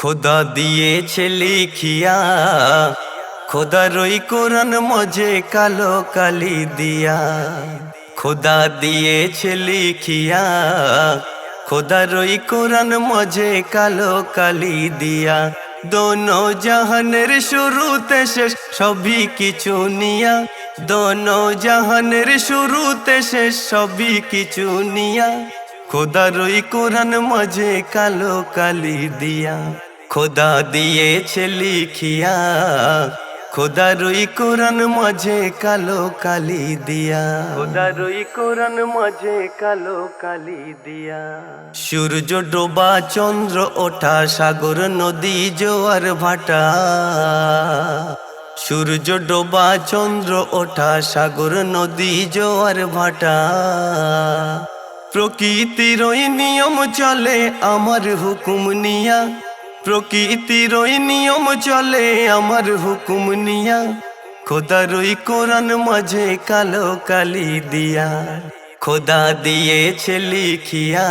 খোদা দিয়েছে লিখিয়া খোদার ওই কোরআন মজে কালো কালি দিয়া। খোদা দিয়েছে লিখিয়া খোদার ওই কোরআন মজে কালো কালি দিয়া। দোনো জাহানের শুরুতে শেষ, সবই কিছু নিয়া। দোনো জাহানের শুরুতে শেষ, সবই কিছু নিয়া। খোদার ওই কোরআন মাঝে কালো কালি দিয়া। খোদা দিয়েছে লিখিয়া খোদার ওই কোরআন মাঝে কালো কালি দিয়া। খোদার ওই কোরআন মাঝে কালো কালি দিয়া। সূর্য ডোবা চন্দ্র ওঠা সাগর নদী জোয়ার ভাটা। সূর্য ডোবা চন্দ্র ওঠা সাগর নদী জোয়ার ভাটা। প্রকৃতির নিয়ম চলে আমার হুকুম নিয়া। প্রকৃতির ওই নিয়ম চলে আমার হুকুম নিয়া। খোদার ওই কোরআন মাঝে কালো কালি দিয়া। খোদা দিয়েছে লিখিয়া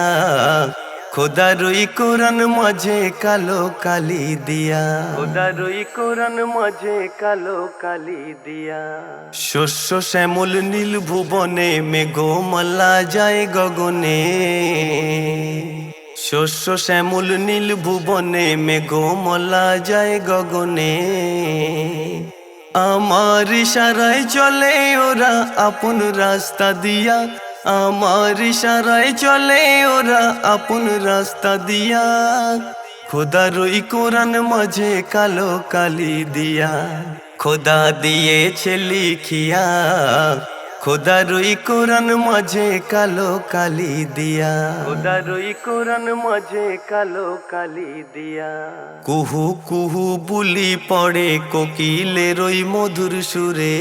খোদার ওই কোরআন মাঝে কালো কালি দিয়া। খোদার ওই কোরআন মাঝে কালো কালি দিয়া। শস্য শ্যামল নীল ভুবনে মেঘমালা যায় গগনে। শস্য শ্যামল নীল ভুবনে মেঘমালা যায় গগনে। আমার ইশারায় চলে ওরা আপন রাস্তা দিয়া। আমার ইশারায় চলে ওরা আপন রাস্তা দিয়া। খোদার ওই কোরআন মাঝে কালো কালি দিয়া। খোদা দিয়েছে লিখিয়া খোদার ওই কোরআন মাঝে কালো কালি দিয়া। খোদার ওই কোরআন মাঝে কালো কালি দিয়া। কুহু কুহু বুলি পড়ে কোকিলের ওই মধুর সুরে।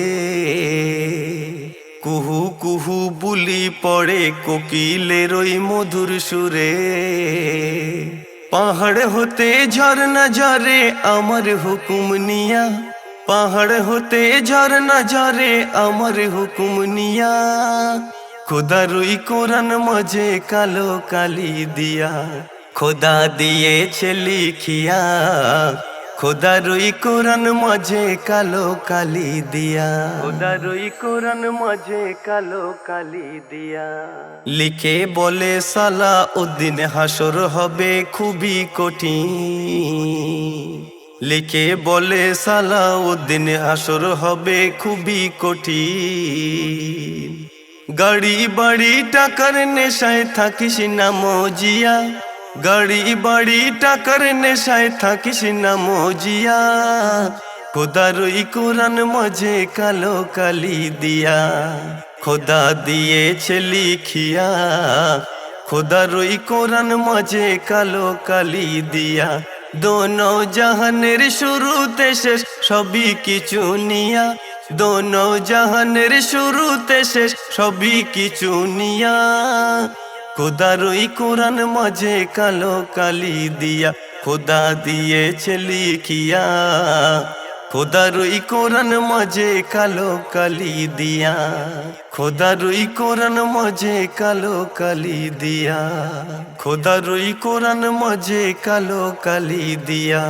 কুহু কুহু বুলি পড়ে কোকিলের ওই মধুর সুরে। পাহাড় হতে ঝরনা ঝরে আমার হুকুম নিয়া পাহাড় হতে ঝরনা ঝরে আমার হুকুম নিয়া। খোদার ওই কোরআন মাঝে কালো কালি দিয়া। খোদা দিয়ে দিয়েছে লিখিয়া। খোদার ওই কোরআন মাঝে কালো কালি দিয়া। খোদার ওই কোরআন মাঝে কালো কালি দিয়া। লিখে বলে সালা উদ্দিন হাসর হবে খুবই কঠিন। লিখে বলে সালা উদ্দিন হাসর হবে খুবই কঠিন। গাড়ি বাড়ি টাকার নেশায় থাকিস না মজিয়া। গাড়ি বাড়ি টাকার নেশায় থাকিস না মজিয়া। খোদার ওই কোরআন মাঝে কালো কালি দিয়া। খোদা দিয়েছে লিখিয়া। খোদার ওই কোরআন মাঝে কালো কালি দিয়া। দোনো জাহানের শুরুতে শেষ, সবই কিছু নিয়া। দোনো জাহানের শুরুতে শেষ, সবই কিছু নিয়া। খোদারই কোরআন মাঝে কালো কালি দিয়া, খোদা দিয়েছে লিখিয়া। খোদার ওই কোরআন মাঝে কালো কালি দিয়া। খোদার ওই কোরআন মাঝে কালো কালি দিয়া। খোদার ওই কোরআন মাঝে কালো কালি দিয়া।